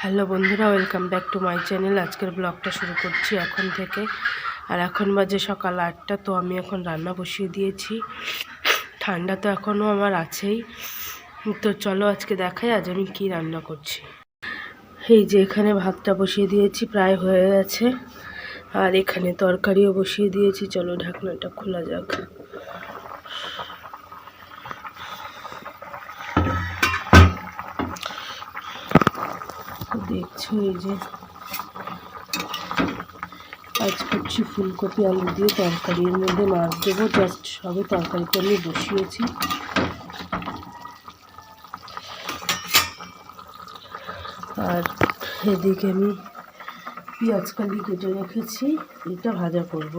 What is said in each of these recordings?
Hello বন্ধুরা, welcome back to my channel. আজকের ব্লগটা শুরু করছি এখন থেকে। আর এখন বাজে সকাল আটটা, তো আমি এখন রান্না বসিয়ে দিয়েছি। ঠান্ডা তো এখনও আমার আছেই। তো চলো আজকে দেখাই, আজ আমি কি রান্না করছি। এই যে এখানে ভাতটা বসিয়ে দিয়েছি, প্রায় হয়ে গেছে। আর এখানে তরকারিও বসিয়ে দিয়েছি। চলো ঢাকনাটা খোলা যাক। দেখছ এই যে। আজ করছি ফুলকপি, আলু দিয়ে তরকারির মধ্যে মাছ দেবো জাস্ট সবে তরকারিটা আমি বসিয়েছি। আর এদিকে আমি পেঁয়াজ কালি কেটে রেখেছি, এটা ভাজা করব।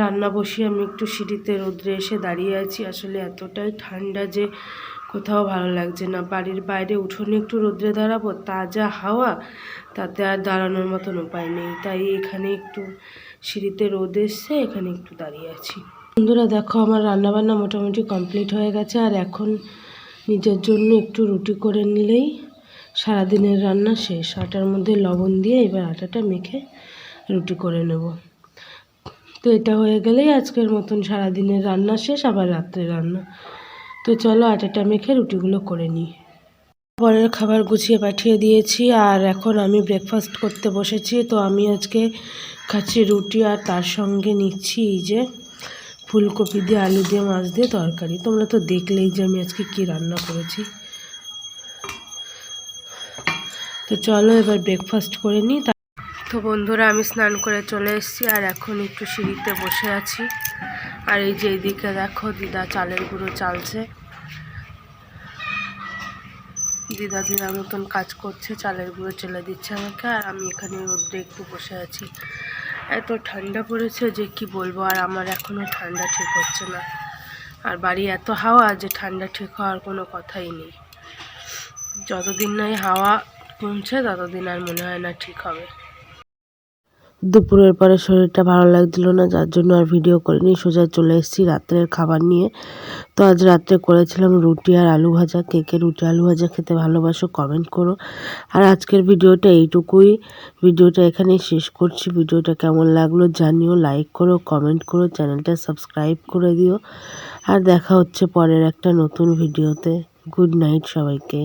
রান্না বসিয়ে আমি একটু সিঁড়িতে রোদ্রে এসে দাঁড়িয়ে আছি। আসলে এতটাই ঠান্ডা যে কোথাও ভালো লাগছে না। বাড়ির বাইরে উঠোনে একটু রোদ্রে দাঁড়াবো, তাজা হাওয়া, তাতে আর দাঁড়ানোর মতন উপায় নেই। তাই এখানে একটু সিঁড়িতে রোদ এসছে, এখানে একটু দাঁড়িয়ে আছি। বন্ধুরা, দেখো আমার রান্নাবান্না মোটামুটি কমপ্লিট হয়ে গেছে। আর এখন নিজের জন্য একটু রুটি করে নিলেই সারাদিনের রান্না শেষ। আটার মধ্যে লবণ দিয়ে এবার আটাটা মেখে রুটি করে নেব। তো এটা হয়ে গেলেই আজকের মতন সারাদিনের রান্না শেষ, আবার রাত্রে রান্না। তো চলো আটাটা মেখে রুটিগুলো করে নিই। পরের খাবার গুছিয়ে পাঠিয়ে দিয়েছি, আর এখন আমি ব্রেকফাস্ট করতে বসেছি। তো আমি আজকে খাচ্ছি রুটি, আর তার সঙ্গে নিচ্ছি এই যে ফুলকপি দিয়ে আলু দিয়ে মাছ দিয়ে তরকারি। তোমরা তো দেখলেই যে আমি আজকে কি রান্না করেছি। তো চলো এবার ব্রেকফাস্ট করে নিই তো বন্ধুরা, আমি স্নান করে চলে এসেছি আর এখন একটু সিঁড়িতে বসে আছি। আর এই যে এইদিকে দেখো দিদা চালের গুঁড়ো চালছে। দিদা দিদার মতন কাজ করছে, চালের গুঁড়ো চলে দিচ্ছে আমাকে আর আমি এখানে রোদ্রে একটু বসে আছি। এত ঠান্ডা পড়েছে যে কি বলব, আর আমার এখনও ঠান্ডা ঠিক হচ্ছে না। আর বাড়ি এত হাওয়া যে ঠান্ডা ঠিক হওয়ার কোনো কথাই নেই। যতদিন না হাওয়া কমছে, ততদিন আর মনে হয় না ঠিক হবে। দুপুরের পরে শরীরটা ভালো লাগছিল না, যার জন্য আর ভিডিও করিনি সোজা চলে এসেছি রাত্রের খাবার নিয়ে। তো আজ রাত্রে করেছিলাম রুটি আর আলু ভাজা। কে কে রুটি, আলু ভাজা খেতে ভালোবাসো কমেন্ট করো। আর আজকের ভিডিওটা এইটুকুই। ভিডিওটা এখানেই শেষ করছি। ভিডিওটা কেমন লাগল জানিও লাইক করো কমেন্ট করো, চ্যানেলটা সাবস্ক্রাইব করে দিও। আর দেখা হচ্ছে পরের একটা নতুন ভিডিওতে গুড নাইট সবাইকে।